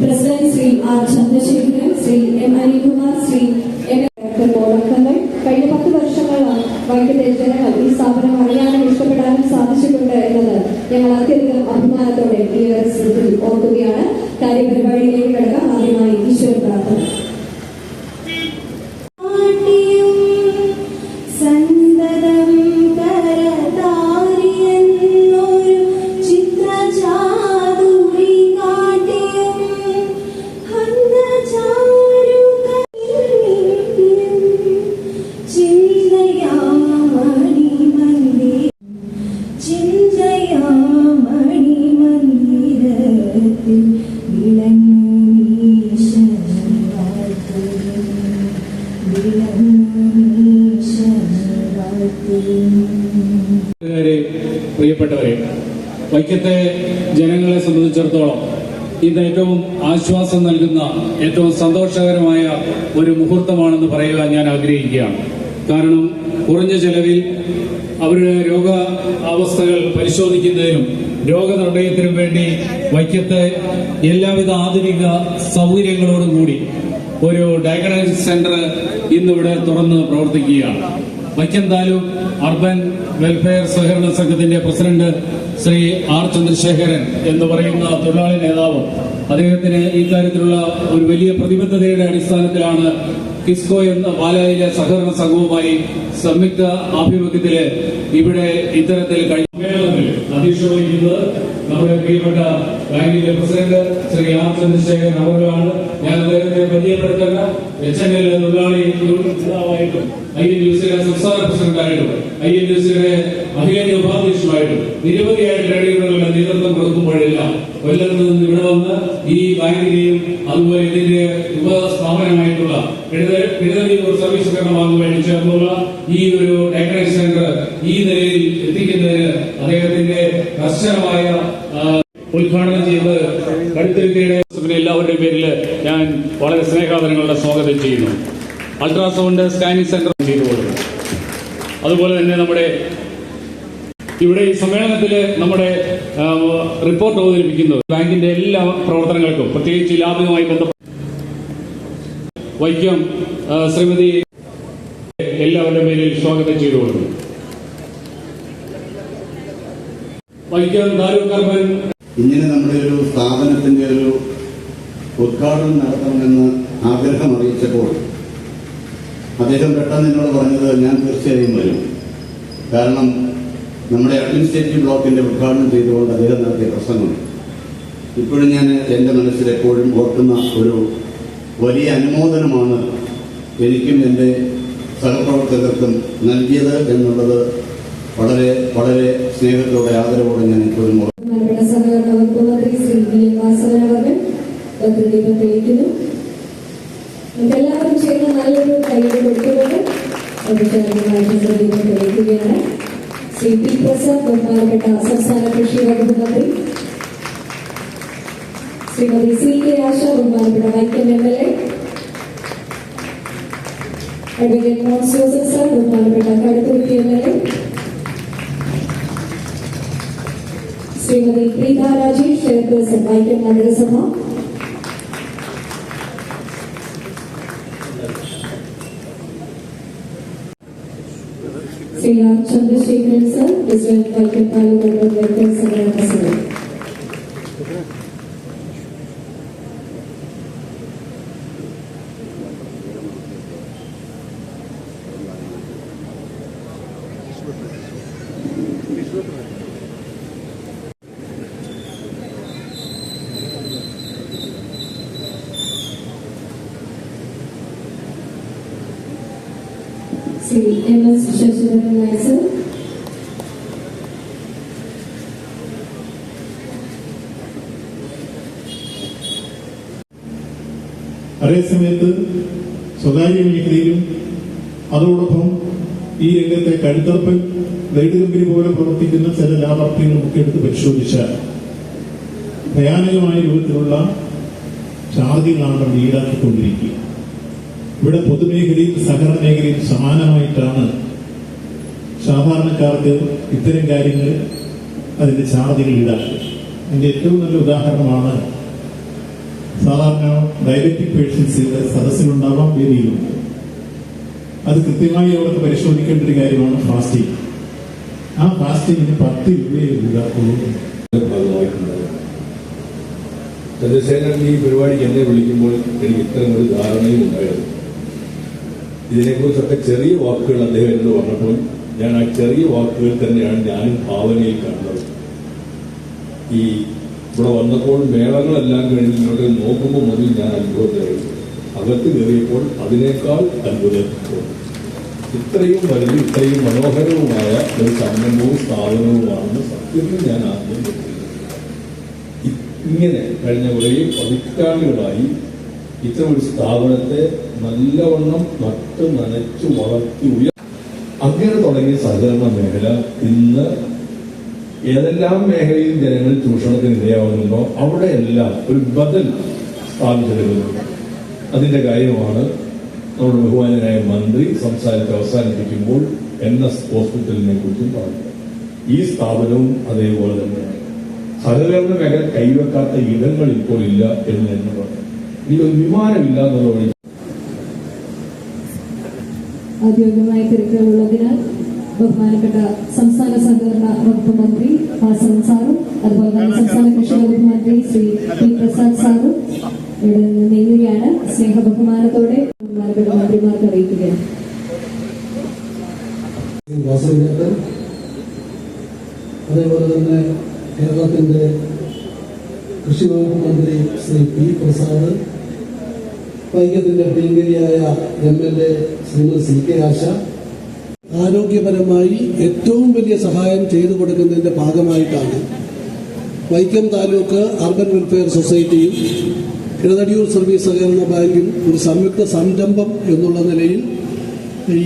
President Shri R Chandrasekharan Shri M Shri M ബോധക്കങ്ങൾ കഴിഞ്ഞ പത്ത് വർഷങ്ങളാണ് വൈകിട്ട് ജനങ്ങൾ ഈ സ്ഥാപനം അറിയാനും ഞങ്ങൾ അത്യധികം അഭിമാനത്തോടെ ഈ അവസരത്തിൽ ഓർക്കുകയാണ്. പ്രിയപ്പെട്ടവരെ വൈക്കത്തെ ജനങ്ങളെ സംബന്ധിച്ചിടത്തോളം ഇന്ന് ഏറ്റവും ആശ്വാസം നൽകുന്ന ഏറ്റവും സന്തോഷകരമായ ഒരു മുഹൂർത്തമാണെന്ന് പറയുവാൻ ഞാൻ ആഗ്രഹിക്കുകയാണ്. കാരണം കുറഞ്ഞ ചെലവിൽ അവരുടെ രോഗാവസ്ഥകൾ പരിശോധിക്കുന്നതിനും രോഗനിർണയത്തിനും വേണ്ടി വൈക്കത്തെ എല്ലാവിധ ആധുനിക സൗകര്യങ്ങളോടും കൂടി ഒരു ഡയഗ്നോസ്റ്റിക് സെന്റർ ഇന്നിവിടെ തുറന്ന് പ്രവർത്തിക്കുകയാണ്. വൈക്കം താലൂക്ക് അർബൻ വെൽഫെയർ സഹകരണ സംഘത്തിന്റെ പ്രസിഡന്റ് ശ്രീ ആർ ചന്ദ്രശേഖരൻ എന്ന് പറയുന്ന തൊഴിലാളി നേതാവ് അദ്ദേഹത്തിന് ഈ കാര്യത്തിലുള്ള ഒരു വലിയ പ്രതിബദ്ധതയുടെ അടിസ്ഥാനത്തിലാണ് കിസ്കോ എന്ന പാലായിലെ സഹകരണ സംഘവുമായി സംയുക്ത ആഭിമുഖ്യത്തിൽ ഇവിടെ ഇത്തരത്തിൽ കഴിഞ്ഞ സമ്മേളനത്തിൽ അധ്യക്ഷ വഹിക്കുന്നത് നമ്മുടെ പ്രിയപ്പെട്ട ബാങ്കിന്റെ പ്രസിഡന്റ് ശ്രീ ആർ ചന്ദ്രശേഖരൻ അവരാണ് ഞാൻ അദ്ദേഹത്തെ പരിചയപ്പെടുത്തുന്ന എച്ച് എൻ എൽ തൊഴിലാളി നേതാവായിട്ടും ഐ എൻ യു സിയുടെ സംസ്ഥാന പ്രസിഡന്റായിട്ടും ഐ എൻ യു സിയുടെ അഖിലേന്ത്യാ ഉപാധ്യക്ഷമായിട്ടും നിരവധിയായ യൂണിയനുകളുടെ നേതൃത്വം കൊടുക്കുമ്പോഴെല്ലാം കൊല്ലത്ത് നിന്ന് ഇവിടെ വന്ന് ഈ ബാങ്കിനെയും അതുപോലെ ഇതിന്റെ ഉപസ്ഥാപനമായിട്ടുള്ള എഴുതലൂർ സർവീസ് വേണ്ടി ചേർന്നുള്ള ഈ ഒരു ഡയഗ്നോസ് സെന്റർ ഈ നിലയിൽ എത്തിക്കുന്നതിന് അദ്ദേഹത്തിന്റെ കർശനമായ ഉദ്ഘാടനം ചെയ്ത് കടുത്തിരുത്തിയുടെ എല്ലാവരുടെയും പേരിൽ ഞാൻ വളരെ സ്നേഹാദരങ്ങളുടെ സ്വാഗതം ചെയ്യുന്നു. അൾട്രാസൗണ്ട് സ്കാനിങ് സെന്റർ ചെയ്തു കൊടുക്കും അതുപോലെ തന്നെ നമ്മുടെ ഇവിടെ ഈ സമ്മേളനത്തിൽ നമ്മുടെ റിപ്പോർട്ട് അവതരിപ്പിക്കുന്നത് ബാങ്കിന്റെ എല്ലാ പ്രവർത്തനങ്ങൾക്കും പ്രത്യേകിച്ച് ലാഭവുമായി ബന്ധപ്പെട്ട വൈക്കം ശ്രീമതി എല്ലാവരുടെ പേരിൽ സ്വാഗതം ചെയ്തു ഇങ്ങനെ നമ്മുടെ ഒരു സ്ഥാപനത്തിന്റെ ഒരു ഉദ്ഘാടനം നടത്തണമെന്ന് ആഗ്രഹം അറിയിച്ചപ്പോൾ അദ്ദേഹം പെട്ടെന്ന് എന്നോട് പറഞ്ഞത് ഞാൻ തീർച്ചയായും വരും. കാരണം നമ്മുടെ അഡ്മിനിസ്ട്രേറ്റീവ് ബ്ലോക്കിന്റെ ഉദ്ഘാടനം ചെയ്തുകൊണ്ട് അദ്ദേഹം നടത്തിയ പ്രസംഗം. ഇപ്പോഴും ഞാൻ എന്റെ മനസ്സിൽ എപ്പോഴും ഓർക്കുന്ന ഒരു വലിയ അനുമോദനമാണ് എനിക്കും എന്റെ സഹപ്രവർത്തകർക്കും നൽകിയത് എന്നുള്ളത് വളരെ വളരെ സ്നേഹത്തോടെ ആദരവോടെ ഞാൻ ഇപ്പോഴും സഹകരണ കൈയ്യടി പി പ്രസാദ് ബഹുമാനപ്പെട്ട സംസ്ഥാന കൃഷി വകുപ്പ് മന്ത്രി. ശ്രീമതി സി. കെ. ആശ ബഹുമാനപ്പെട്ട Vaikom M. L. A. Advocate Joseph sir ബഹുമാനപ്പെട്ട Kaduthuruthy M. L. A. Shrimati Preetha Rajesh chairperson Vaikom നഗരസഭ Shri R Chandrasekharan sir president Vaikom taluk urban welfare സംഘടന president Shri M S Sasidharan Nair sir അതേസമയത്ത് സ്വകാര്യ മേഖലയിലും അതോടൊപ്പം ഈ രംഗത്തെ കഴുത്തറപ്പൻ light company പോലെ പ്രവർത്തിക്കുന്ന ചില ലാഭാർത്ഥികളും ഒക്കെ എടുത്ത് പരിശോധിച്ചാൽ ഭയാനകമായ രൂപത്തിലുള്ള ചാർജുകളാണ് നമ്മൾ ഈടാക്കിക്കൊണ്ടിരിക്കുക ഇവിടെ പൊതുമേഖലയും സഹകരണ മേഖലയും സമാനമായിട്ടാണ് സാധാരണക്കാർക്ക് ഇത്തരം കാര്യങ്ങൾ അതിന്റെ ചാർജുകൾ ഈടാക്കുക അതിന്റെ ഏറ്റവും നല്ല ഉദാഹരണമാണ് സാധാരണ ഡയബറ്റിക് പേഷ്യൻസ് സദസ്സിലുണ്ടാവാം വേദിയിലുണ്ട് അത് കൃത്യമായി അവർക്ക് പരിശോധിക്കേണ്ട ഒരു കാര്യമാണ് ഫാസ്റ്റിംഗ് ആ ഫാസ്റ്റിംഗിന് പത്ത് രൂപയെ ഈടാക്കുള്ളൂ ചന്ദ്രശേഖരൻ ഈ പരിപാടിക്ക് എന്നെ വിളിക്കുമ്പോൾ എനിക്ക് ഇത്തരം ഒരു ധാരണയും ഉണ്ടായിരുന്നു. ഇതിനെക്കുറിച്ചൊക്കെ ചെറിയ വാക്കുകൾ അദ്ദേഹം എന്ന് പറഞ്ഞപ്പോൾ ഞാൻ ആ ചെറിയ വാക്കുകൾ തന്നെയാണ് ഞാനും ഭാവനയിൽ കണ്ടത്. ഈ ഇവിടെ വന്നപ്പോൾ മേളങ്ങളെല്ലാം കഴിഞ്ഞ് ഇങ്ങോട്ട് നോക്കുമ്പോൾ മുതൽ ഞാൻ അനുഭവത്തിലായി. അകത്ത് കയറിയപ്പോൾ അതിനേക്കാൾ അത്ഭുതപ്പെട്ടു. ഇത്രയും വലിയ ഇത്രയും മനോഹരവുമായ ഒരു സംരംഭവും സ്ഥാപനവുമാണെന്ന് സത്യത്തിൽ ഞാൻ ആദ്യം ഇങ്ങനെ കഴിഞ്ഞ കുറേ പതിറ്റാണ്ടുകളായി ഇത്തരം ഒരു സ്ഥാപനത്തെ നല്ലവണ്ണം നട്ട് നനച്ചു വളർത്തി ഉയർ അങ്ങനെ തുടങ്ങിയ സഹകരണ മേഖല ഇന്ന് ഏതെല്ലാം മേഖലയിൽ ജനങ്ങൾ ചൂഷണത്തിന് ഇരയാവുന്നുണ്ടോ അവിടെയെല്ലാം ഒരു ബദൽ സ്ഥാപിച്ചെടുക്കുന്നുണ്ട് അതിന്റെ കാര്യമാണ് നമ്മുടെ ബഹുമാനനായ മന്ത്രി സംസാരിച്ച് അവസാനിപ്പിക്കുമ്പോൾ എൻ എസ് ഹോസ്പിറ്റലിനെ കുറിച്ചും പറഞ്ഞത്. ഈ സ്ഥാപനവും അതേപോലെ തന്നെയാണ്. സഹകരണ മേഖല കൈവെക്കാത്ത ഇടങ്ങൾ ഇപ്പോൾ ഇല്ല എന്ന് തന്നെ പറഞ്ഞു. ഇനി ഒരു വിമാനമില്ല എന്നുള്ള ഔദ്യോഗികമായ തിരക്കുകളുള്ളതിനാൽ ബഹുമാനപ്പെട്ട സംസ്ഥാന സഹകരണ വകുപ്പ് മന്ത്രി വാസവൻ സാറും അതുപോലെ തന്നെ സംസ്ഥാന കൃഷി വകുപ്പ് മന്ത്രി ശ്രീ പി പ്രസാദ് സാറും ഇവിടെ നിന്ന് നീങ്ങുകയാണ്. സ്നേഹ ബഹുമാനത്തോടെ ബഹുമാനപ്പെട്ട മന്ത്രിമാർക്ക് അറിയിക്കുകയാണ്. അതേപോലെ തന്നെ കേരളത്തിന്റെ കൃഷി വകുപ്പ് മന്ത്രി ശ്രീ പി പ്രസാദ് വൈക്കത്തിന്റെ പ്രിയങ്കരിയായ M L A Shrimati C K Asha. ആരോഗ്യപരമായി ഏറ്റവും വലിയ സഹായം ചെയ്തു കൊടുക്കുന്നതിന്റെ ഭാഗമായിട്ടാണ് വൈക്കം താലൂക്ക് അർബൻ വെൽഫെയർ സൊസൈറ്റിയും കിഴതടിയൂർ സർവീസ് സഹകരണ ബാങ്കും ഒരു സംയുക്ത സംരംഭം എന്നുള്ള നിലയിൽ ഈ